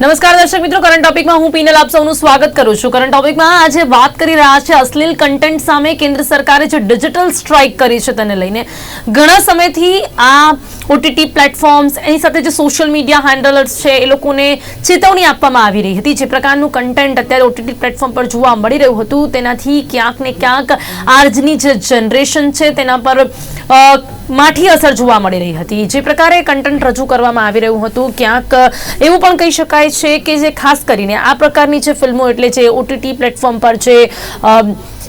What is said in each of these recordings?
નમસ્કાર દર્શક મિત્રો કરંટ ટોપિકમાં હું પીનલ આપ સૌનું સ્વાગત કરું છું. કરંટ ટોપિકમાં આજે વાત કરી રહ્યા છે અશ્લીલ કન્ટેન્ટ સામે કેન્દ્ર સરકારે જે ડિજિટલ સ્ટ્રાઇક કરી છે તેને લઈને. ઘણા સમયથી આ ઓટીટી પ્લેટફોર્મ્સ એની સાથે જે સોશિયલ મીડિયા હેન્ડલર્સ છે, એ લોકોને ચેતવણી આપવામાં આવી રહી હતી. જે પ્રકારનું કન્ટેન્ટ અત્યારે ઓટીટી પ્લેટફોર્મ પર જોવા મળી રહ્યું હતું, તેનાથી ક્યાંક ને ક્યાંક આજની જે જનરેશન છે, તેના પર માઠી અસર જોવા મળી રહી હતી. જે પ્રકારે કન્ટેન્ટ રજૂ કરવામાં આવી રહ્યું હતું, ક્યાંક એવું પણ કહી શકાય છે કે જે ખાસ કરીને આ પ્રકારની જે ફિલ્મો એટલે જે ઓટીટી પ્લેટફોર્મ પર જે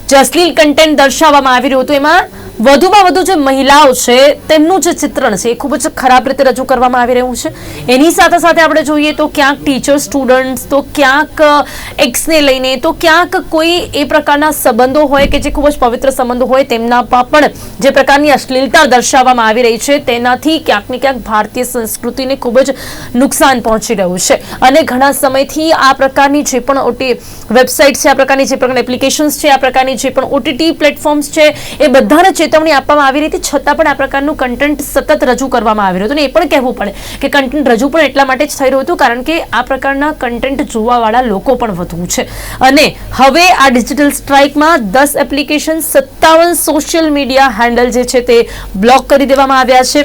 જે અશ્લીલ કન્ટેન્ટ દર્શાવવામાં આવી રહ્યું હતું, એમાં વધુમાં વધુ જે મહિલાઓ છે, તેમનું જે ચિત્રણ છે, એ ખૂબ જ ખરાબ રીતે રજૂ કરવામાં આવી રહ્યું છે. એની સાથે સાથે આપણે જોઈએ તો ક્યાંક ટીચર સ્ટુડન્ટ્સ તો ક્યાંક એક્સને લઈને, તો ક્યાંક કોઈ એ પ્રકારના સંબંધો હોય કે જે ખૂબ જ પવિત્ર સંબંધો હોય, તેમના પણ જે પ્રકારની અશ્લીલતા દર્શાવવામાં આવી રહી છે, તેનાથી ક્યાંક ને ક્યાંક ભારતીય સંસ્કૃતિને ખૂબ જ નુકસાન પહોંચી રહ્યું છે. અને ઘણા સમયથી આ પ્રકારની જે પણ ઓટી વેબસાઇટ છે, આ પ્રકારની જે પ્રકારની એપ્લિકેશન્સ છે, આ પ્રકારની જે પણ ઓટીટી પ્લેટફોર્મ્સ છે, એ બધાને ચેતવણી આપવામાં આવી રહી હતી, છતાં પણ આ પ્રકારનું કન્ટેન્ટ સતત રજૂ કરવામાં આવી રહ્યું હતું. અને એ પણ કહેવું પડે કે કન્ટેન્ટ રજૂ પણ એટલા માટે જ થઈ રહ્યું હતું, કારણ કે આ પ્રકારના કન્ટેન્ટ જોવાવાળા લોકો પણ વધુ છે. અને હવે આ ડિજિટલ સ્ટ્રાઇકમાં દસ એપ્લિકેશન સત્તાવન સોશિયલ મીડિયા હેન્ડલ જે છે તે બ્લોક કરી દેવામાં આવ્યા છે.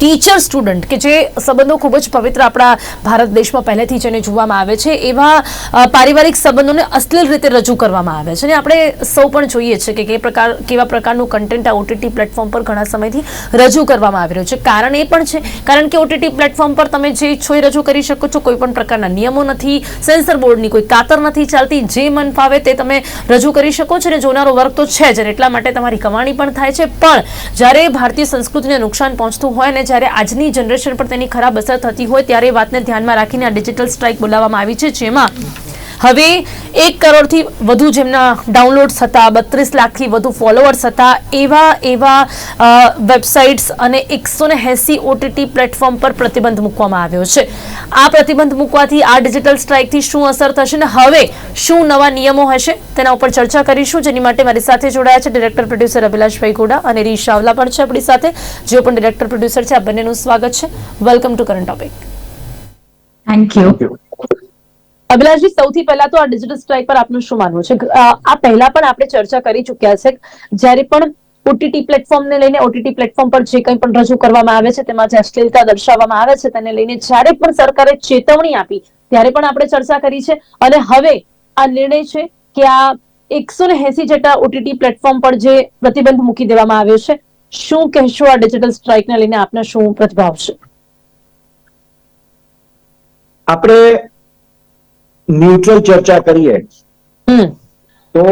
ટીચર સ્ટુડન્ટ કે જે સંબંધો ખૂબ જ પવિત્ર આપણા ભારત દેશમાં પહેલેથી જેને જોવામાં આવે છે, એવા પારિવારિક સંબંધોને અશ્લીલ રીતે રજૂ કરવામાં આવે છે. અને આપણે સૌ પણ જોઈએ છે કે કે પ્રકાર, કેવા પ્રકારનું કન્ટેન્ટ આ ઓટીટી પ્લેટફોર્મ પર ઘણા સમયથી રજૂ કરવામાં આવી રહ્યું છે. કારણ એ પણ છે, કારણ કે ઓટીટી પ્લેટફોર્મ પર તમે જે ઈચ્છો રજૂ કરી શકો છો, કોઈ પણ પ્રકારના નિયમો નથી સેન્સર બોર્ડની કોઈ કાતર નથી ચાલતી, જે મન ફાવે તે તમે રજૂ કરી શકો છો અને જોનારો વર્ગ તો છે જ એટલા માટે તમારી કમાણી પણ થાય છે. પણ જ્યારે ભારતીય સંસ્કૃતિને નુકસાન પહોંચતું હોય અને જ્યારે આજની જનરેશન પર તેની ખરાબ અસર થતી હોય ત્યારે વાતને ધ્યાનમાં રાખીને આ ડિજિટલ સ્ટ્રાઇક બોલાવવામાં આવી છે, જેમાં હવે એક કરોડથી વધુ જેમના ડાઉનલોડ્સ હતા બત્રીસ લાખથી વધુ ફોલોઅર્સ હતા એવા એવા વેબસાઇટ્સ અને એકસો ને એંસી ઓટીટી પ્લેટફોર્મ પર પ્રતિબંધ મૂકવામાં આવ્યો છે. આ પ્રતિબંધ મૂકવાથી આ ડિજિટલ સ્ટ્રાઇકથી શું અસર થશે ને હવે શું નવા નિયમો હશે તેના ઉપર ચર્ચા કરીશું. જેની માટે મારી સાથે જોડાયા છે ડિરેક્ટર પ્રોડ્યુસર અભિલાષભાઈ ગોડા અને રીશ ચાવલા પણ છે આપણી સાથે. જેઓ પણ ડિરેક્ટર પ્રોડ્યુસર છે આ બંનેનું સ્વાગત છે. Welcome to current topic thank you અભિલાષજી, સૌથી પહેલા તો આ ડિજિટલ સ્ટ્રાઇક પર આપનું શું માનવું છે? આ પહેલા પણ આપણે ચર્ચા કરી ચૂક્યા છે. જ્યારે પણ ઓટીટી પ્લેટફોર્મને લઈને ઓટીટી પ્લેટફોર્મ પર જે કંઈ પણ રજૂ કરવામાં આવે છે, તેમાં જે અશ્લીલતા દર્શાવવામાં આવે છે, તેને લઈને જ્યારે પણ સરકારે ચેતવણી આપી, ત્યારે પણ આપણે ચર્ચા કરી છે. અને હવે આ નિર્ણય છે કે આ એકસો ને એસી જેટલા ઓટીટી પ્લેટફોર્મ પર જે પ્રતિબંધ મૂકી દેવામાં આવ્યો છે, શું કહેશો આ ડિજિટલ સ્ટ્રાઇકને લઈને આપના શું પ્રતિભાવ છે? આપણે ન્યુટ્રલ ચર્ચા કરીએ તો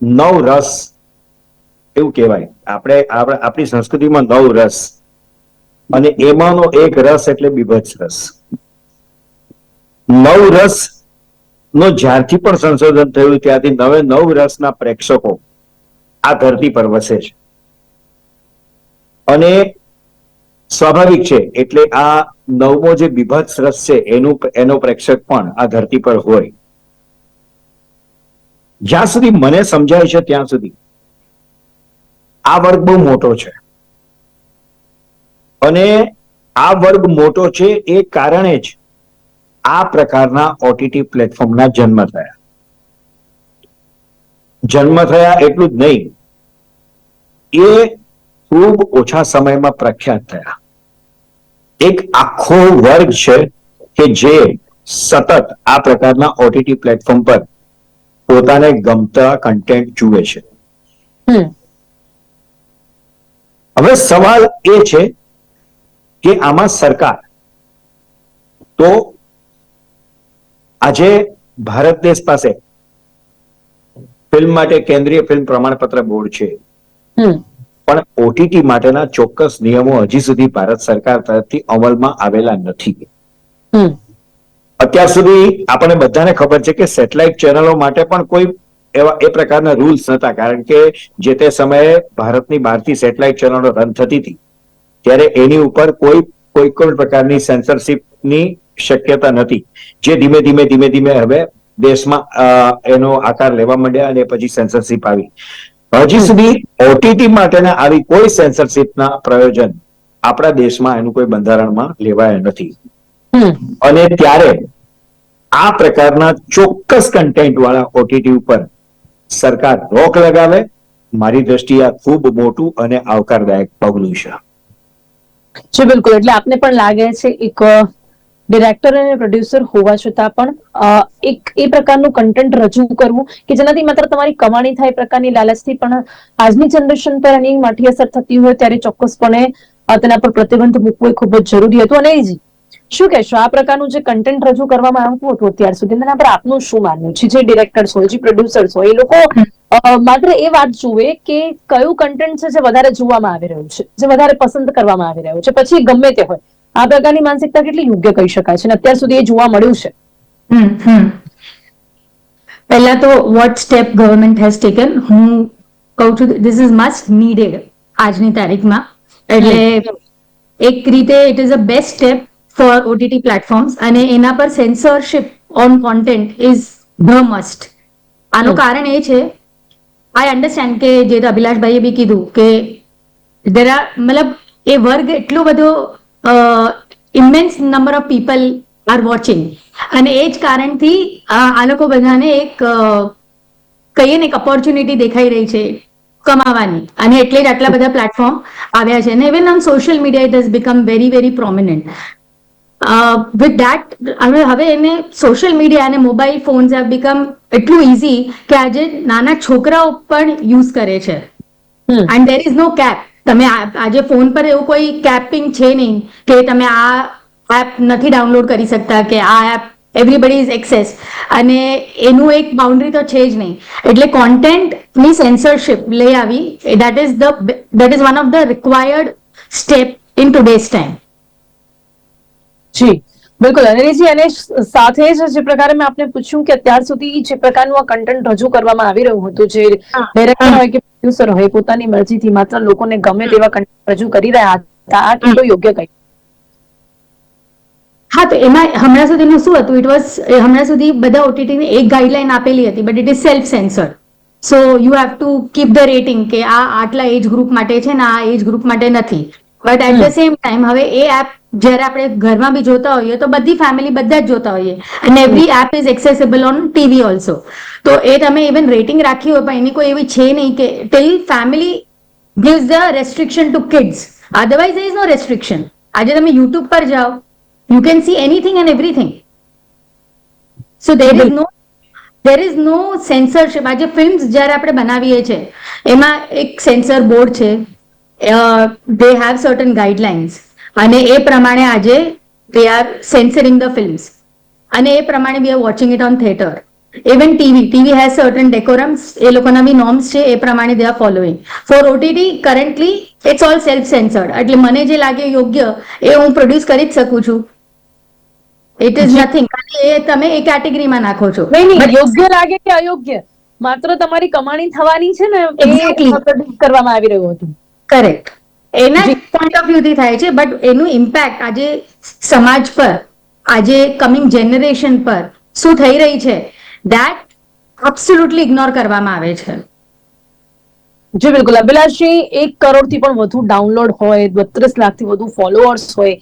નવ રસ એવું કહેવાય. આપણે આપણે સંસ્કૃતિમાં નવ રસ. અને એમાંનો એક રસ એટલે બીભત્સ રસ. નવ રસ નો જ્યારથી પણ સંશોધન થયું ત્યારથી નવે નવ રસના પ્રેક્ષકો આ ધરતી પર વસે છે. અને સ્વાભાવિક છે એટલે આ નવમો જે બીભત્સ રસ છે, એનું, એનો પ્રેક્ષક પણ આ ધરતી પર હોય. જ્યાં સુધી મને સમજાય છે, ત્યાં સુધી. આ વર્ગ બહુ મોટો છે. અને આ વર્ગ મોટો છે એ કારણે જ આ પ્રકારના ઓટીટી પ્લેટફોર્મના જન્મ થયા. જન્મ થયા એટલું જ નહીં. એ ખૂબ ઓછા સમયમાં પ્રખ્યાત થયા. એક આખો વર્ગ છે કે જે સતત આ પ્રકારના ઓટીટી પ્લેટફોર્મ પર પોતાને ગમતા કન્ટેન્ટ જુએ છે. હવે સવાલ એ છે કે આમાં સરકાર તો આજે ભારત દેશ પાસે ફિલ્મ માટે કેન્દ્રીય ફિલ્મ પ્રમાણપત્ર બોર્ડ છે. પણ ઓટીટી માટેના ચોક્કસ નિયમો હજી સુધી ભારત સરકાર તરફથી અમલમાં આવેલા નથી. અત્યાર સુધી આપણને બધાને ખબર છે કે સેટેલાઇટ ચેનલો માટે પણ કોઈ એવા એ પ્રકારના રૂલ્સ નતા કારણ કે જે તે સમયે ભારતની બહારથી સેટેલાઇટ ચેનલો રન થતી હતી. ત્યારે એની ઉપર કોઈ કોઈ પણ પ્રકારની સેન્સરશીપની શક્યતા નથી. જે ધીમે ધીમે ધીમે ધીમે હવે દેશમાં એનો આકાર લેવા માંડ્યા અને પછી સેન્સરશિપ આવી. હજી સુધી ઓટીટી માટેના આવી કોઈ સેન્સરશિપના પ્રયોજન આપણા દેશમાં એનું કોઈ બંધારણમાં લેવાય નથી. અને ત્યારે આ પ્રકારના ચોક્કસ કન્ટેન્ટ વાળા ઓટીટી ઉપર સરકાર રોક લગાવે મારી દ્રષ્ટિએ આ ખૂબ મોટું અને આવકારદાયક પગલું છે. જી બિલકુલ. એટલે આપને પણ લાગે છે એક ડિરેક્ટર અને પ્રોડ્યુસર હોવા છતાં પણ એક, એ પ્રકારનું કન્ટેન્ટ રજૂ કરવું કે જેનાથી માત્ર તમારી કમાણી થાય એ પ્રકારની લાલચથી પણ આજની જનરેશન પર એની માઠી અસર થતી હોય ત્યારે ચોક્કસપણે તેના પર પ્રતિબંધ મૂકવો એ ખૂબ જ જરૂરી હતું. અને જી શું કહેશો? આ પ્રકારનું જે કન્ટેન્ટ રજૂ કરવામાં આવતું હતું અત્યાર સુધી તેના પર આપનું શું માનવું છે? જે ડિરેક્ટર્સ હોય, જે પ્રોડ્યુસર્સ હોય, એ લોકો માત્ર એ વાત જુએ કે કયું કન્ટેન્ટ છે જે વધારે જોવામાં આવી રહ્યું છે, જે વધારે પસંદ કરવામાં આવી રહ્યું છે. પછી ગમે તે હોય. આ પ્રકારની માનસિકતા કેટલી યોગ્ય કહી શકાય છે અને અત્યાર સુધી એ જોવા મળ્યું છે. પહેલા તો what step government has taken હું કહું છું ધીસ ઇઝ મસ્ટ નીડેડ આજની તારીખમાં. એટલે એક રીતે it is a best step for OTT platforms અને એના પર censorship on content is the must આનું કારણ એ છે આઈ અન્ડરસ્ટેન્ડ કે જે તો અભિલાષભાઈએ બી કીધું કે દેર are મતલબ એ વર્ગ એટલો બધો immense number of people are watching અને એ જ કારણથી આ લોકો બધાને એક કહીએ ને એક ઓપોર્ચ્યુનિટી દેખાઈ રહી છે કમાવાની. અને એટલે જ આટલા બધા પ્લેટફોર્મ આવ્યા છે. અને even on social media it has become very very prominent with that હવે હવે એને સોશિયલ મીડિયા અને મોબાઈલ ફોન્સ હેવ બીકમ એટલું ઇઝી કે આજે નાના છોકરાઓ પણ યુઝ કરે છે. And there is no cap તમે આજે ફોન પર એવું કોઈ કેપિંગ છે નહીં કે તમે આ એપ નથી ડાઉનલોડ કરી શકતા કે આ એપ એવરીબડી ઇઝ એક્સેસ અને એનું એક બાઉન્ડ્રી તો છે જ નહીં. એટલે કોન્ટેન્ટની સેન્સરશિપ લઈ આવી that is the that is one of the required step in today's time જી બિલકુલ. અનિલજી અને સાથે જ જે પ્રકારે મેં આપને પૂછ્યું કે અત્યાર સુધી જે પ્રકારનું આ કન્ટેન્ટ રજૂ કરવામાં આવી રહ્યું હતું જે ડાયરેક્ટર હોય કે પ્રોડ્યુસર હોય પોતાની મરજીથી માત્ર લોકોને ગમે તેવા કન્ટેન્ટ રજૂ કરી રહ્યા હતા. આ કેટલો યોગ્ય કહી. હા તો એમાં હમણાં સુધીનું શું હતું? ઇટ વોઝ હમણાં સુધી બધા ઓટીટીને એક ગાઈડલાઈન આપેલી હતી but it is self censor so you have to keep the rating કે આ આટલા એજ ગ્રુપ માટે છે ને આ એજ ગ્રુપ માટે નથી. But at the same time હવે એ એપ જ્યારે આપણે ઘરમાં બી જોતા હોઈએ તો બધી ફેમિલી બધા જ જોતા હોઈએ. અને every app is accessible on TV also તો એ તમે ઇવન રેટિંગ રાખી હોય પણ એની કોઈ એવી છે નહીં કે till family gives the restriction to kids otherwise is no restriction. આજે તમે યુટ્યુબ પર જાઓ you can see anything and everything so there is no there is no censorship આજે ફિલ્મ્સ જ્યારે આપણે બનાવીએ છીએ એમાં એક સેન્સર બોર્ડ છે. દે હેવ સર્ટન ગાઈડલાઇન્સ અને એ પ્રમાણે આજે they are censoring the films અને એ પ્રમાણે we are watching it on theatre even TV TV has certain decorums એ લોકોના બી નોર્મ્સ છે એ પ્રમાણે they are following for OTT currently it's all self censored એટલે મને જે લાગે યોગ્ય એ હું પ્રોડ્યુસ કરી જ શકું છું. ઇટ ઇઝ નથિંગ એ તમે એ કેટેગરીમાં નાખો છો. યોગ્ય લાગે કે અયોગ્ય? માત્ર તમારી કમાણી થવાની છે ને એ. કરવામાં આવી રહ્યું હતું. કરેક્ટ એના. પોઈન્ટ ઓફ વ્યૂથી થાય છે બટ એનું ઇમ્પેક્ટ આજે સમાજ પર આજે કમિંગ જનરેશન પર શું થઈ રહી છે દેટ એબ્સોલ્યુટલી ઇગ્નોર કરવામાં આવે છે. જી બિલકુલ. અભિલાષજી એક કરોડથી પણ વધુ ડાઉનલોડ હોય બત્રીસ લાખથી વધુ ફોલોઅર્સ હોય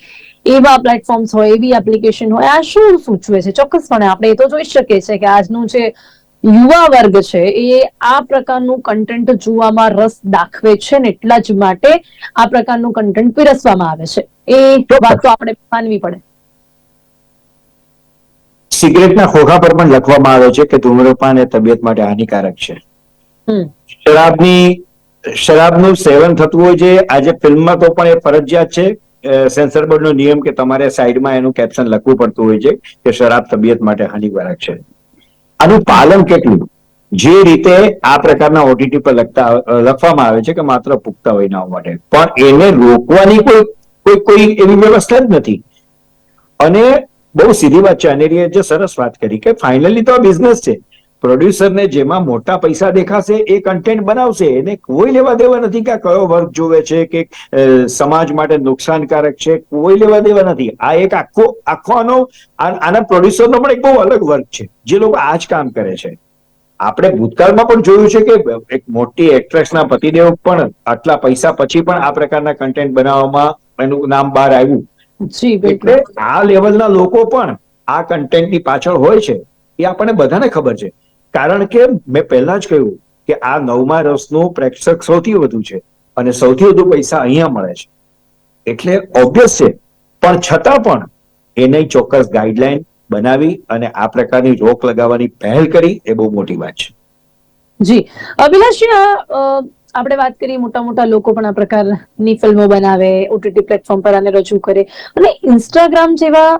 એવા પ્લેટફોર્મ્સ હોય એવી એપ્લિકેશન હોય આ શું સૂચવે છે? ચોક્કસપણે આપણે એ તો જોઈ શકીએ છીએ કે આજનું જે યુવા વર્ગ છે એ આ પ્રકારનું કન્ટેન્ટ જોવામાં રસ દાખવે છે ને એટલા જ માટે આ પ્રકારનું કન્ટેન્ટ પીરસવામાં આવે છે. એ વાત તો આપણે માનવી પડે. સિગરેટના ખોખા પર પણ લખવામાં આવે છે કે ધૂમ્રપાન એ તબિયત માટે હાનિકારક છે. હમ. શરાબની શરાબનું સેવન થતું હોય છે આજે ફિલ્મમાં તો પણ એ ફરજિયાત છે સેન્સર બોર્ડનો નિયમ કે તમારે સાઈડમાં એનું કેપ્શન લખવું પડતું હોય છે કે શરાબ તબિયત માટે હાનિકારક છે. આનું પાલન કેટલું? જે રીતે આ પ્રકારના ઓટીટી પર લખતા, લખવામાં આવે છે કે માત્ર પુખ્ત વયનાઓ માટે. પણ એને રોકવાની કોઈ કોઈ કોઈ એવી વ્યવસ્થા જ નથી. અને બહુ સીધી વાત છે. અનેરીએ જે સરસ વાત કરી કે ફાઇનલી તો આ બિઝનેસ છે. પ્રોડ્યુસરને જેમાં મોટા પૈસા દેખાશે એ કન્ટેન્ટ બનાવશે એને કોઈ લેવા દેવા નથી કે આ કયો વર્ગ જોવે છે કે સમાજ માટે નુકસાનકારક છે કોઈ લેવા દેવા નથી. આ એક આખો આખો આનો આના પ્રોડ્યુસરનો પણ એક બહુ અલગ વર્ગ છે જે લોકો આ જ કામ કરે છે. આપણે ભૂતકાળમાં પણ જોયું છે કે એક મોટી એક્ટ્રેસના પતિદેવ પણ આટલા પૈસા પછી પણ આ પ્રકારના કન્ટેન્ટ બનાવવામાં એનું નામ બહાર આવ્યું. એટલે આ લેવલના લોકો પણ આ કન્ટેન્ટની પાછળ હોય છે એ આપણને બધાને ખબર છે. કારણ કે મેં પહેલા જ કહ્યું કે આ નવમા રસનું પ્રેક્ષક સૌથી વધુ છે અને સૌથી વધુ પૈસા અહીંયા મળે છે. એટલે ઓબ્વિયસ છે. પણ છતાં પણ એને ચોક્કસ ગાઈડલાઈન બનાવી અને આ પ્રકારની રોક લગાવવાની પહેલ કરી એ બહુ મોટી વાત છે. જી. અભિલાષજી આપણે વાત કરીએ મોટા મોટા લોકો પણ આ પ્રકારની ફિલ્મો બનાવે ઓટીટી પ્લેટફોર્મ પર આને રજૂ કરે. અને ઇન્સ્ટાગ્રામ જેવા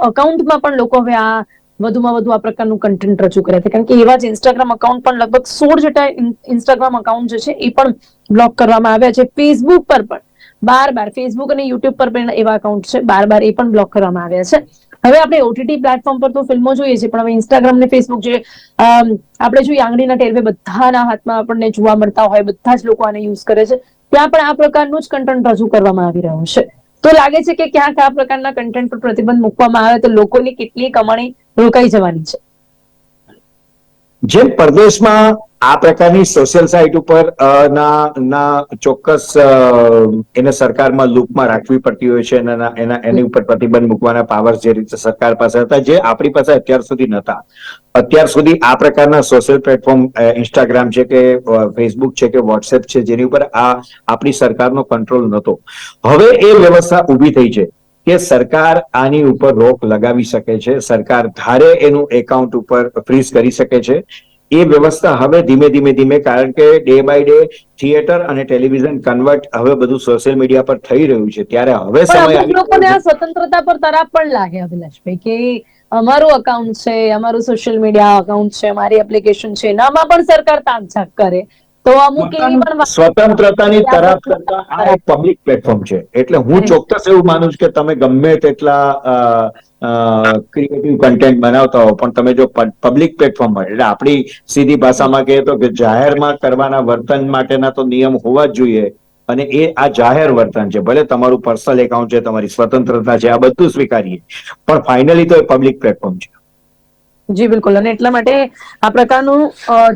અકાઉન્ટમાં પણ લોકો હવે આ વધુમાં વધુ આ પ્રકારનું કન્ટેન્ટ રજૂ કરે છે. કારણ કે એવા જ ઇન્સ્ટાગ્રામ અકાઉન્ટ પણ લગભગ સોળ જેટલા ઇન્સ્ટાગ્રામ અકાઉન્ટ જે છે, એ પણ બ્લોક કરવામાં આવ્યા છે. ફેસબુક પર પણ બાર બાર ફેસબુક અને યુટ્યુબ પર પણ એવા અકાઉન્ટ છે, બાર બાર એ પણ બ્લોક કરવામાં આવ્યા છે. હવે આપણે ઓટીટી પ્લેટફોર્મ પર તો ફિલ્મો જોઈએ છે પણ હવે ઇન્સ્ટાગ્રામ ને ફેસબુક જે આપણે જોઈએ આંગળીના ટેરવે બધાના હાથમાં આપણને જોવા મળતા હોય, બધા જ લોકો આને યુઝ કરે છે. ત્યાં પણ આ પ્રકારનું જ કન્ટેન્ટ રજૂ કરવામાં આવી રહ્યું છે. તો લાગે છે કે ક્યાંક આ પ્રકારના કન્ટેન્ટ પર પ્રતિબંધ મૂકવામાં આવે તો લોકોની કેટલી કમાણી રોકાઈ જવાની છે. જેમ પરદેશમાં આ પ્રકારની સોશિયલ સાઇટ ઉપર ના ના ચોક્કસ એને સરકારમાં લૂપમાં રાખવી પડતી હોય છે એના એના ઉપર પ્રતિબંધ મૂકવાના પાવર્સ જે રીતે સરકાર પાસે હતા, જે આપણી પાસે અત્યાર સુધી નહોતા. અત્યાર સુધી આ પ્રકારના સોશિયલ પ્લેટફોર્મ ઇન્સ્ટાગ્રામ છે કે ફેસબુક છે કે વોટ્સએપ છે, જેની ઉપર આ આપણી સરકારનો કંટ્રોલ નહોતો. હવે એ વ્યવસ્થા ઊભી થઈ છે. કે સરકાર આની ઉપર રોક લગાવી શકે છે. સરકાર ધારે એનું એકાઉન્ટ ઉપર ફ્રીઝ કરી શકે છે. એ વ્યવસ્થા હવે ધીમે ધીમે ધીમે કારણ કે day by day theatre and television convert હવે બધું સોશિયલ મીડિયા પર થઈ રહ્યું છે. ત્યારે હવે સમય લોકોને આ સ્વતંત્રતા પર તરાપ પણ લાગે અભિલાષભાઈ કે અમારું અકાઉન્ટ છે અમારું સોશિયલ મીડિયા અકાઉન્ટ છે અમારી એપ્લિકેશન છે એનામાં પણ સરકાર તામઝાક કરે. તો અમુક સ્વતંત્રતાની તરફ કરતા આ એક પબ્લિક પ્લેટફોર્મ છે. એટલે હું ચોક્કસ એવું માનું છું કે તમે ગમે તેટલા ક્રિએટિવ કન્ટેન્ટ બનાવતા હો પણ તમે જો પબ્લિક પ્લેટફોર્મ હોય એટલે આપણી સીધી ભાષામાં કહીએ તો કે જાહેરમાં કરવાના વર્તન માટેના તો નિયમ હોવા જ જોઈએ. અને એ આ જાહેર વર્તન છે. ભલે તમારું પર્સનલ એકાઉન્ટ છે તમારી સ્વતંત્રતા છે આ બધું સ્વીકારીએ. પણ ફાઇનલી તો એ પબ્લિક પ્લેટફોર્મ છે. જી બિલકુલ. અને એટલા માટે આ પ્રકારનું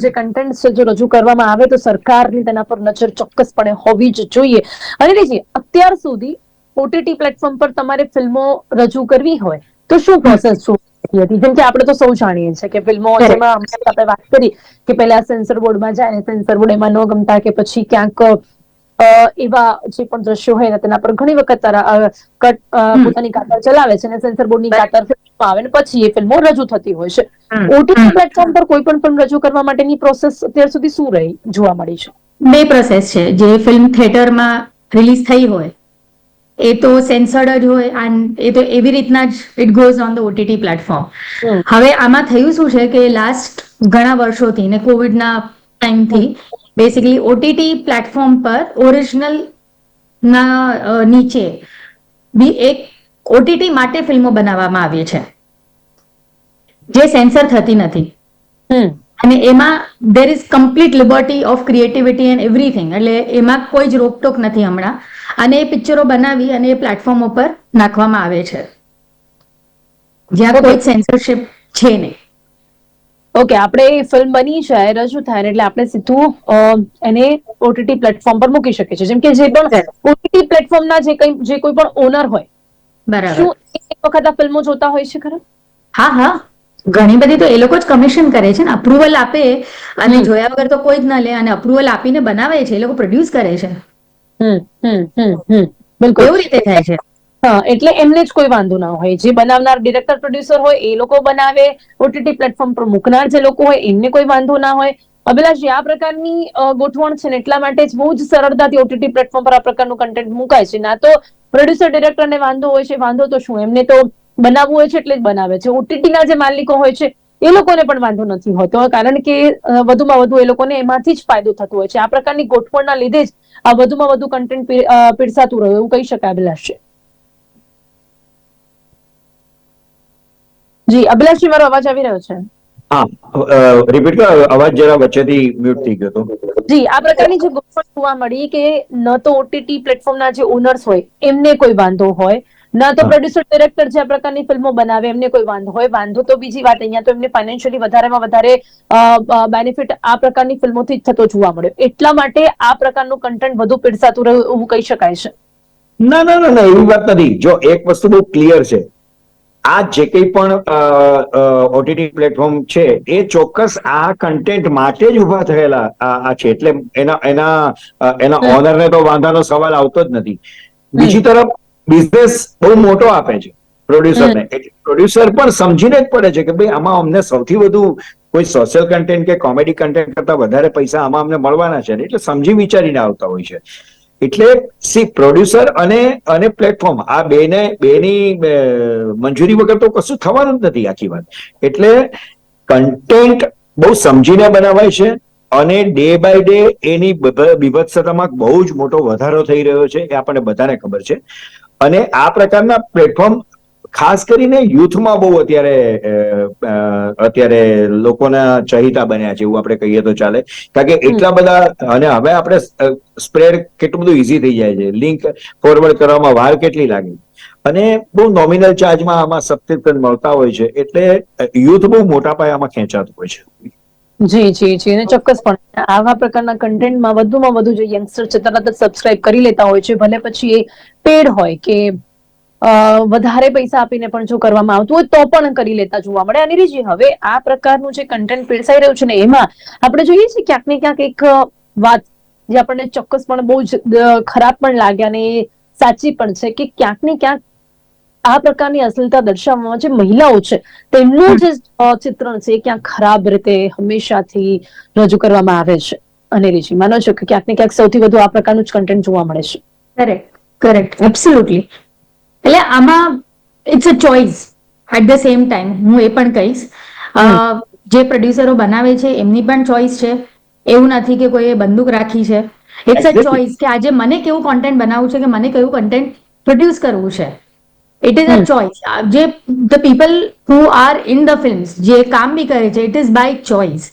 જે કન્ટેન્ટ છે જો રજૂ કરવામાં આવે તો સરકારની તેના પર નજર ચોક્કસપણે હોવી જ જોઈએ. અનિલજી અત્યાર સુધી ઓટીટી પ્લેટફોર્મ પર તમારે ફિલ્મો રજૂ કરવી હોય તો શું પ્રોસેસ શું હતી? જેમ કે આપણે તો સૌ જાણીએ છીએ કે ફિલ્મો. જેમાં આપણે વાત કરી કે પહેલા સેન્સર બોર્ડમાં જાય ને સેન્સર બોર્ડ એમાં ન ગમતા કે પછી ક્યાંક એવા જે પણ દ્રશ્યો હોય તેના પર ઘણી વખત કટ પોતાની કાતર ચલાવે છે અને સેન્સર બોર્ડની કાતર ફિલ્મમાં આવે ને પછી એ ફિલ્મો રજૂ થતી હોય છે. ઓટીટી પ્લેટફોર્મ પર કોઈ પણ ફિલ્મ રજૂ કરવા માટેની પ્રોસેસ અત્યાર સુધી શું રહી જોવા મળી છે? બે પ્રોસેસ છે. જે ફિલ્મ થિયેટરમાં રિલીઝ થઈ હોય એ તો સેન્સર્ડ જ હોય એન્ડ એ તો એવી રીતના જ it goes on the OTT platform હવે આમાં થયું શું છે કે લાસ્ટ ઘણા વર્ષોથી ને કોવિડના ટાઈમથી બેસિકલી ઓટીટી પ્લેટફોર્મ પર ઓરિજિનલ ના નીચે બી એક ઓટીટી માટે ફિલ્મો બનાવવામાં આવી છે. જે સેન્સર થતી નથી. અને એમાં there is complete liberty of creativity and everything એટલે એમાં કોઈ જ રોકટોક નથી હમણાં. અને એ પિક્ચરો બનાવી અને એ પ્લેટફોર્મ ઉપર નાખવામાં આવે છે. જ્યાં કોઈ સેન્સરશિપ છે નહીં. ઓકે આપણે એ ફિલ્મ બની છે રજૂ થાય એટલે આપણે સીધું એને ઓટીટી પ્લેટફોર્મ પર મૂકી શકીએ છીએ. જેમ કે જે પણ ઓટીટી પ્લેટફોર્મના જે કઈ જે કોઈ પણ ઓનર હોય બરાબર. શું એક વખત આ ફિલ્મો જોતા હોય છે ખરા? હા હા. ઘણી બધી તો એ લોકો જ કમિશન કરે છે ને અપ્રુવલ આપે અને જોયા વગર તો કોઈ જ ના લે અને અપ્રુવલ આપીને બનાવે છે એ લોકો પ્રોડ્યુસ કરે છે. બિલકુલ. એવી રીતે થાય છે. હા એટલે એમને જ કોઈ વાંધો ના હોય. જે બનાવનાર ડિરેક્ટર પ્રોડ્યુસર હોય એ લોકો બનાવે. ઓટીટી પ્લેટફોર્મ પર મૂકનાર જે લોકો હોય એમને કોઈ વાંધો ના હોય. અભિલાષજી આ પ્રકારની ગોઠવણ છે ને એટલા માટે જ બહુ જ સરળતાથી ઓટીટી પ્લેટફોર્મ પર આ પ્રકારનું કન્ટેન્ટ મુકાય છે. ના તો પ્રોડ્યુસર ડિરેક્ટરને વાંધો હોય છે વાંધો તો શું? એમને તો બનાવવું હોય છે એટલે જ બનાવે છે. ઓટીટીના ના જે માલિકો હોય છે એ લોકોને પણ વાંધો નથી હોતો કારણ કે વધુમાં વધુ એ લોકોને એમાંથી જ ફાયદો થતો હોય છે. આ પ્રકારની ગોઠવણના લીધે જ આ વધુમાં વધુ કન્ટેન્ટ પીરસાતું રહ્યું એવું કહી શકાય અભિલાષજી જી અભિલાષજી મારો અવાજ આવી રહ્યો છે? હા રિપીટ કરો અવાજ જરા વચ્ચેથી મ્યુટ થઈ ગયો હતો. જી આ પ્રકારની જે ગોઠવણ જોવા મળી કે ન તો ઓટીટી પ્લેટફોર્મના જે ઓનર્સ હોય એમને કોઈ વાંધો હોય ન તો પ્રોડ્યુસર ડિરેક્ટર જે આ પ્રકારની ફિલ્મો બનાવે એમને કોઈ વાંધો હોય. વાંધો તો બીજી વાત અહીંયા તો એમને ફાઇનાન્શિયલી વધારેમાં વધારે બેનિફિટ આ પ્રકારની ફિલ્મોથી જ થતો જોવા મળ્યો એટલા માટે આ પ્રકારનું કન્ટેન્ટ વધુ પીરસાતું રહ્યું એવું કહી શકાય છે. ના ના ના એવી વાત નથી. જો એક વસ્તુ બહુ ક્લિયર છે આ જે કંઈ પણ ઓટીટી પ્લેટફોર્મ છે એ ચોક્કસ આ કન્ટેન્ટ માટે જ ઊભા થયેલા આ છે. એટલે એના એના એના ઓનરને તો વાંધાનો સવાલ આવતો જ નથી. બીજી તરફ બિઝનેસ બહુ મોટો આપે છે. પ્રોડ્યુસરને પ્રોડ્યુસર પણ સમજીને જ પડે છે કે ભાઈ આમાં અમને સૌથી વધુ કોઈ સોશિયલ કન્ટેન્ટ કે કોમેડી કન્ટેન્ટ કરતા વધારે પૈસા આમાં અમને મળવાના છે એટલે સમજી વિચારીને આવતા હોય છે. એટલે સી પ્રોડ્યુસર અને અને પ્લેટફોર્મ આ બેને બેની મંજૂરી વગર તો કશું થવાનું જ નથી આખી વાત. એટલે કન્ટેન્ટ બહુ સમજીને બનાવાય છે અને ડે બાય ડે એની બીભત્સતામાં બહુ જ મોટો વધારો થઈ રહ્યો છે. એ આપણને બધાને ખબર છે. અને આ પ્રકારના પ્લેટફોર્મ ખાસ કરીને યુથમાં બહુ અત્યારે અત્યારે લોકોના ચહિતા બન્યા છે એવું આપણે કહીએ તો ચાલે. કારણ કે એટલા બધા અને હવે આપણે સ્પ્રેડ કેટલું બધું ઈઝી થઈ જાય છે. લિંક ફોરવર્ડ કરવામાં વાર કેટલી લાગે. અને બહુ નોમિનલ ચાર્જમાં આમાં સબસ્ક્રિપ્શન મળતા હોય છે એટલે યુથ બહુ મોટા પાયે આમાં ખેંચાતું હોય છે. જી જી જી. અને ચોક્કસપણે. આવા પ્રકારના કન્ટેન્ટમાં વધુમાં વધુ જે યંગસ્ટર છે તરત જ સબસ્ક્રાઇબ કરી લેતા હોય છે. ભલે પછી એ પેડ હોય કે વધારે પૈસા આપીને પણ જો કરવામાં આવતું હોય તો પણ કરી લેતા જોવા મળે. અને રીજી, હવે આ પ્રકારનું જે કન્ટેન્ટ પીરસાઈ રહ્યું છે ને, એમાં આપણે જોઈએ છીએ ક્યાંક ને ક્યાંક એક વાત જે આપણને ચોક્કસપણે બહુ જ ખરાબ પણ લાગે અને સાચી પણ છે કે ક્યાંક ને ક્યાંક આ પ્રકારની અશ્લીલતા દર્શાવવામાં જે મહિલાઓ છે તેમનું જે ચિત્રણ છે એ ક્યાંક ખરાબ રીતે હંમેશાથી રજૂ કરવામાં આવે છે. અને રીજી માનો છો કે ક્યાંક ને ક્યાંક સૌથી વધુ આ પ્રકારનું જ કન્ટેન્ટ જોવા મળે છે. કરેક્ટ કરેક્ટ એબ્સોલ્યુટલી એટલે આમાં it's a choice at the same time હું એ પણ કહીશ. અ, જે પ્રોડ્યુસરો બનાવે છે એમની પણ ચોઇસ છે. એવું નથી કે કોઈએ બંદૂક રાખી છે. ઇટ્સ અ ચોઇસ કે આજે મને કેવું કોન્ટેન્ટ બનાવવું છે કે મને કયું કન્ટેન્ટ પ્રોડ્યુસ કરવું છે. It is a. ચોઇસ જે the people who are in the films જે કામ બી કરે છે ઇટ ઇઝ બાય ચોઇસ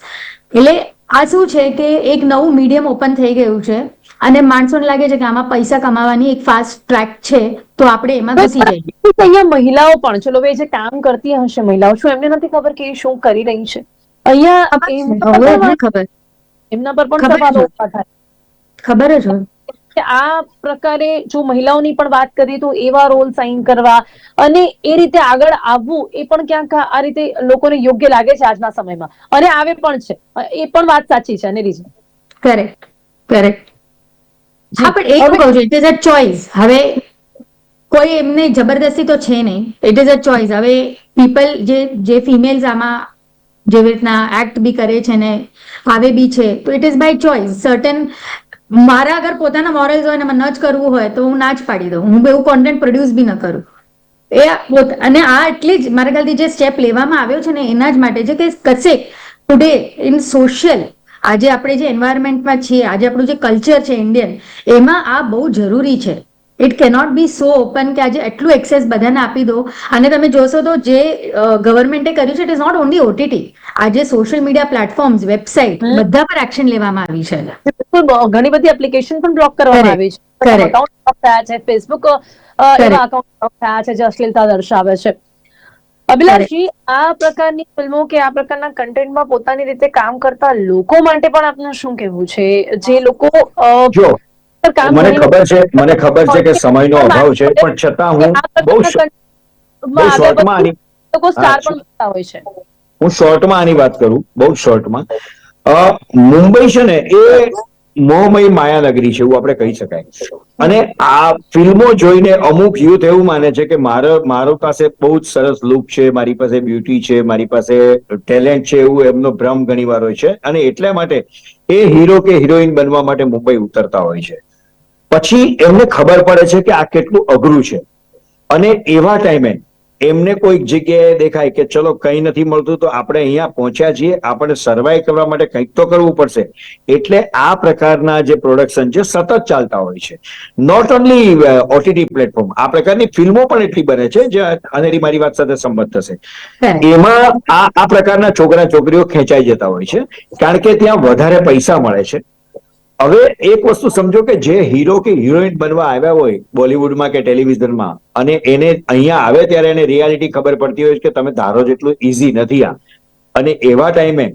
એટલે આ શું છે કે એક નવું મીડિયમ ઓપન થઈ ગયું છે અને માણસોને લાગે છે કે આમાં પૈસા કમાવાની એક ફાસ્ટ ટ્રેક છે તો આપણે એમાં ઘસી જઈએ. અહીંયા મહિલાઓ પણ ચલો ભાઈ જે કામ કરતી હશે મહિલાઓ શું એમને નથી ખબર કે એ શું કરી રહી છે? અહીંયા ખબર એમના પર પણ ખબર સવાલો છે. ઊભા થાય. ખબર જ હોય. કે આ પ્રકારે જો મહિલાઓની પણ વાત કરીએ તો એવા રોલ સાઇન કરવા અને એ રીતે આગળ આવવું એ પણ ક્યાંક આ રીતે લોકોને યોગ્ય લાગે છે આજના સમયમાં. અને આવે પણ છે. એ પણ વાત સાચી છે અને રીઝન કરેક્ટ કરેક્ટ હા પણ એ કહું છું ઇટ ઇઝ અ ચોઇસ હવે કોઈ એમને જબરદસ્તી તો છે નહીં. ઇટ ઇઝ અ ચોઇસ હવે પીપલ જે જે ફિમેલ્સ આમાં જેવી રીતના એક્ટ બી કરે છે ને આવે બી છે તો it is by choice certain મારા અગર પોતાના મોરલ્સ હોય ને ન જ કરવું હોય તો હું ના જ પાડી દઉં. હું એવું કોન્ટેન્ટ પ્રોડ્યુસ બી ન કરું. એ અને આ એટલી જ મારા ખ્યાલથી જે સ્ટેપ લેવામાં આવ્યો છે ને એના જ માટે છે કે કશે ટુડે ઇન સોશિયલ આજે આપણે જે એન્વાયરમેન્ટમાં છીએ, આજે આપણું જે કલ્ચર છે ઇન્ડિયન એમાં આ બહુ જરૂરી છે. It cannot be so open કે આજે એટલું એક્સેસ બધાને આપી દો. અને તમે જોશો તો જે ગવર્મેન્ટે કર્યું છે it is not only OTT આજે સોશિયલ મીડિયા પ્લેટફોર્મ્સ વેબસાઇટ બધા પર એક્શન લેવામાં આવી છે. ઘણી બધી એપ્લિકેશન પણ બ્લોક કરવામાં આવી છે. Correct. થયા છે ફેસબુક એવા થયા છે જે અશ્લીલતા દર્શાવે છે. અભિલાષજી આ પ્રકારની ફિલ્મો કે આ પ્રકારના કન્ટેન્ટમાં પોતાની રીતે કામ કરતા લોકો માટે પણ આપનું શું કહેવું છે? જે લોકો મને ખબર છે મને ખબર છે કે સમયનો અભાવ છે પણ છતાં હું બહુ શોર્ટમાં આની લોકો સ્ટાર પણ હોય છે. હું શોર્ટમાં આની વાત કરું બહુ શોર્ટમાં. મુંબઈ છે ને એ મોહમય માયાનગરી છે એવું આપણે કહી શકાય. અને આ ફિલ્મો જોઈને અમુક યુથ એવું માને છે કે મારો મારો પાસે બહુ જ સરસ લુક છે મારી પાસે બ્યુટી છે મારી પાસે ટેલેન્ટ છે એવું એમનો ભ્રમ ઘણી વાર હોય છે. અને એટલા માટે એ હીરો કે હિરોઈન બનવા માટે મુંબઈ ઉતરતા હોય છે. પછી એમને ખબર પડે છે કે આ કેટલું અઘરું છે. અને એવા ટાઈમે એમને કોઈક જગ્યાએ દેખાય કે ચલો કંઈ નથી મળતું તો આપણે અહીંયા પહોંચ્યા છીએ આપણે સર્વાઈવ કરવા માટે કંઈક તો કરવું પડશે. એટલે આ પ્રકારના જે પ્રોડક્શન છે સતત ચાલતા હોય છે. નોટ ઓનલી ઓટીટી પ્લેટફોર્મ આ પ્રકારની ફિલ્મો પણ એટલી બને છે જે અનેરી મારી વાત સાથે સંબંધ થશે. એમાં આ આ પ્રકારના છોકરા છોકરીઓ ખેંચાઈ જતા હોય છે. કારણ કે ત્યાં વધારે પૈસા મળે છે. હવે એક વસ્તુ સમજો કે જે હીરો કે હિરોઈન બનવા આવ્યા હોય બોલિવૂડમાં કે ટેલિવિઝનમાં અને એને અહીંયા આવે ત્યારે એને રિયાલિટી ખબર પડતી હોય કે તમે ધારો જેટલું ઈઝી નથી આ. અને એવા ટાઈમે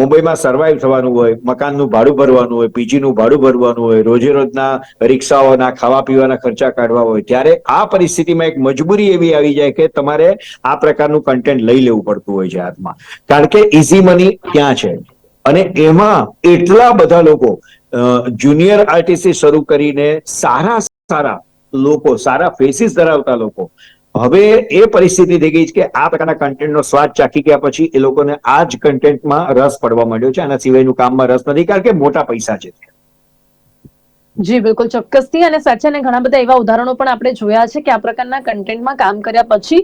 મુંબઈમાં સર્વાઈવ થવાનું હોય, મકાનનું ભાડું ભરવાનું હોય, પીજીનું ભાડું ભરવાનું હોય રોજે રોજના રિક્ષાઓના ખાવા પીવાના ખર્ચા કાઢવા હોય, ત્યારે આ પરિસ્થિતિમાં એક મજબૂરી એવી આવી જાય કે તમારે આ પ્રકારનું કન્ટેન્ટ લઈ લેવું પડતું હોય છે હાથમાં. કારણ કે ઇઝી મની ત્યાં છે? અને એમાં એટલા બધા લોકો જુનિયર આર્ટિસ્ટ શરૂ કરીને સારા સારા લોકો, સારા ફેસીસ ધરાવતા લોકો, હવે એ પરિસ્થિતિ થઈ ગઈ છે કે આ પ્રકારના કન્ટેન્ટનો સ્વાદ ચાખી ગયા પછી એ લોકોને આ જ કન્ટેન્ટમાં રસ પડવા માંડ્યો છે. આના સિવાયનું કામમાં રસ નથી, કારણ કે મોટા પૈસા છે. જી, બિલકુલ ચોક્કસથી અને સાચે ઘણા બધા એવા ઉદાહરણો પણ આપણે જોયા છે કે આ પ્રકારના કન્ટેન્ટમાં કામ કર્યા પછી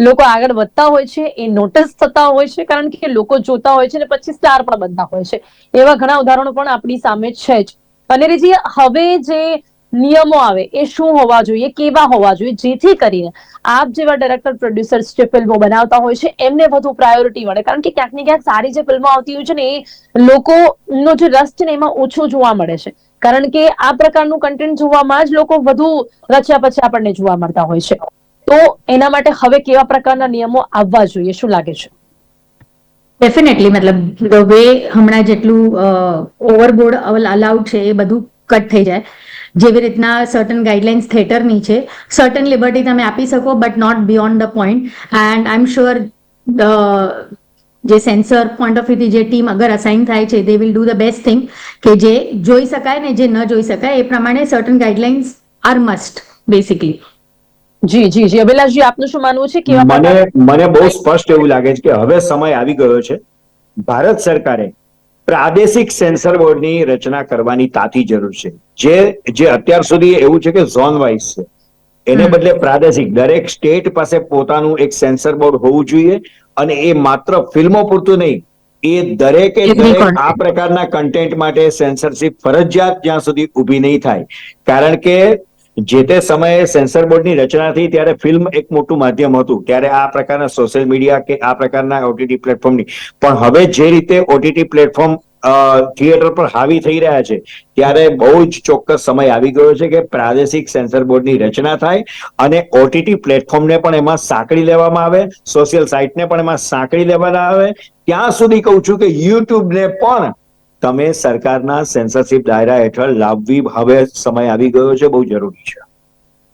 લોકો આગળ વધતા હોય છે, એ નોટિસ થતા હોય છે, કારણ કે લોકો જોતા હોય છે અને પછી સ્ટાર પણ બનતા હોય છે. એવા ઘણા ઉદાહરણો પણ આપણી સામે છે જ. અનેરીજી હવે જે નિયમો આવે, એ શું હોવા જોઈએ, કેવા હોવા જોઈએ? જેથી કરીને આપ જેવા ડાયરેક્ટર પ્રોડ્યુસર્સ જે ફિલ્મો બનાવતા હોય છે, એમને વધુ પ્રાયોરિટી મળે. કારણ કે ક્યાંક ને ક્યાંક સારી જે ફિલ્મો આવતી હોય છે ને, એ લોકોનો જે રસ છે ને, એમાં ઓછો જોવા મળે છે. કારણ કે આ પ્રકારનું કન્ટેન્ટ જોવામાં જ લોકો વધુ રચ્યા પછી આપણને જોવા મળતા હોય છે. તો એના માટે હવે કેવા પ્રકારના નિયમો આવવા જોઈએ? શું લાગે છે? ડેફિનેટલી મતલબ વે હમણાં જેટલું ઓવરબોર્ડ અલાઉડ છે, એ બધું કટ થઈ જાય. જેવી રીતના સર્ટન ગાઈડલાઇન્સ થિયેટરની છે સર્ટન લિબર્ટી તમે આપી શકો but not beyond the point and I am sure જે સેન્સર પોઈન્ટ ઓફ વ્યૂથી જે ટીમ અગર અસાઇન થાય છે they will do the best thing કે જે જોઈ શકાય ને જે ન જોઈ શકાય, એ પ્રમાણે certain guidelines are must basically જી જી જી. અભિલાષજી આપનું શું માનવું છે? કે મને મને બહુ સ્પષ્ટ એવું લાગે છે કે હવે સમય આવી ગયો છે. ભારત સરકારે પ્રાદેશિક સેન્સર બોર્ડની રચના કરવાની તાતી જરૂર છે. જે જે અત્યાર સુધી એવું છે કે ઝોન વાઇઝ છે. એને બદલે પ્રાદેશિક દરેક સ્ટેટ પાસે પોતાનું એક સેન્સર બોર્ડ હોવું જોઈએ અને એ માત્ર ફિલ્મો પૂરતું નહીં એ દરેકે દરેક. આ પ્રકારના કન્ટેન્ટ માટે સેન્સરશિપ ફરજિયાત જ્યાં સુધી ઊભી નહીં થાય. કારણ કે જે તે સમયે સેન્સર બોર્ડની રચના થઈ ત્યારે ફિલ્મ એક મોટું માધ્યમ હતું, ત્યારે આ પ્રકારના સોશિયલ મીડિયા કે આ પ્રકારના ઓટીટી પ્લેટફોર્મની. પણ હવે જે રીતે ઓટીટી પ્લેટફોર્મ થિયેટર પર હાવી થઈ રહ્યા છે, ત્યારે બહુ જ ચોક્કસ સમય આવી ગયો છે કે પ્રાદેશિક સેન્સર બોર્ડની રચના થાય અને ઓટીટી પ્લેટફોર્મને પણ એમાં સાંકળી લેવામાં આવે, સોશિયલ સાઇટને પણ એમાં સાંકળી લેવામાં આવે. ત્યાં સુધી કહું છું કે યુટ્યુબને પણ તમે સરકારના સેન્સરશિપ દાયરા હેઠળ લાવવી હવે સમય આવી ગયો છે બહુ જરૂરી છે.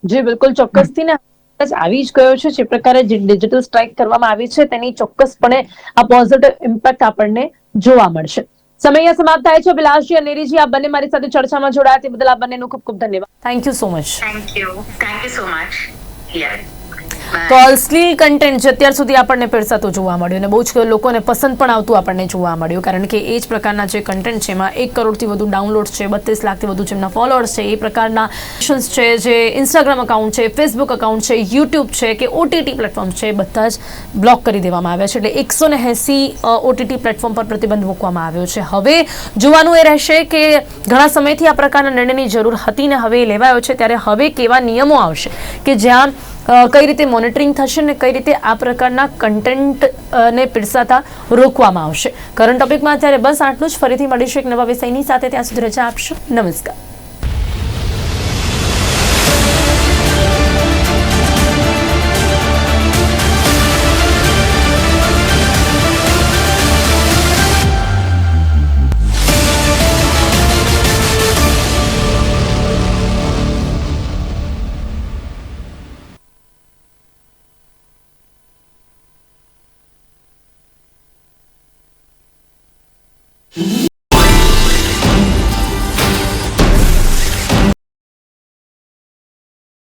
જી બિલકુલ. ચોક્કસથી ને આવી જ ગયો છે જે પ્રકારે જે ડિજિટલ સ્ટ્રાઇક કરવામાં આવી છે તેની ચોક્કસપણે આ પોઝિટિવ ઇમ્પેક્ટ આપણને જોવા મળશે. સમય અહીંયા સમાપ્ત થાય છે. અભિલાષજી અને નીરીજી આ બંને મારી સાથે ચર્ચામાં જોડાયા. તે બદલ આ બંનેનો ખૂબ ખૂબ ધન્યવાદ. Thank you so much thank you thank you so much Yeah. તો અશ્લીલ કન્ટેન્ટ જે અત્યાર સુધી આપણને પીરસાતું જોવા મળ્યું અને બહુ જ લોકોને પસંદ પણ આવતું આપણને જોવા મળ્યું, કારણ કે એ જ પ્રકારના જે કન્ટેન્ટ છે એમાં એક કરોડથી વધુ ડાઉનલોડ છે, બત્રીસ લાખથી વધુ જેમના ફોલોઅર્સ છે, એ પ્રકારના છે, જે ઇન્સ્ટાગ્રામ અકાઉન્ટ છે ફેસબુક અકાઉન્ટ છે યુટ્યુબ છે કે ઓટીટી પ્લેટફોર્મ છે બધા જ બ્લોક કરી દેવામાં આવ્યા છે. એટલે એકસો ને એંસી ઓટીટી પ્લેટફોર્મ પર પ્રતિબંધ મૂકવામાં આવ્યો છે. હવે જોવાનું એ રહેશે કે ઘણા સમયથી આ પ્રકારના નિર્ણયની જરૂર હતી ને હવે લેવાયો છે. ત્યારે હવે કેવા નિયમો આવશે કે જ્યાં કઈ રીતે મોનિટરિંગ થશે ને કઈ રીતે આ પ્રકારના કન્ટેન્ટ ને પીરસાતા રોકવામાં આવશે. કરંટ ટોપિકમાં અત્યારે બસ આટલું જ. ફરીથી મળીશું એક નવા વિષયની સાથે. ત્યાં સુધી રજા આપશો. નમસ્કાર.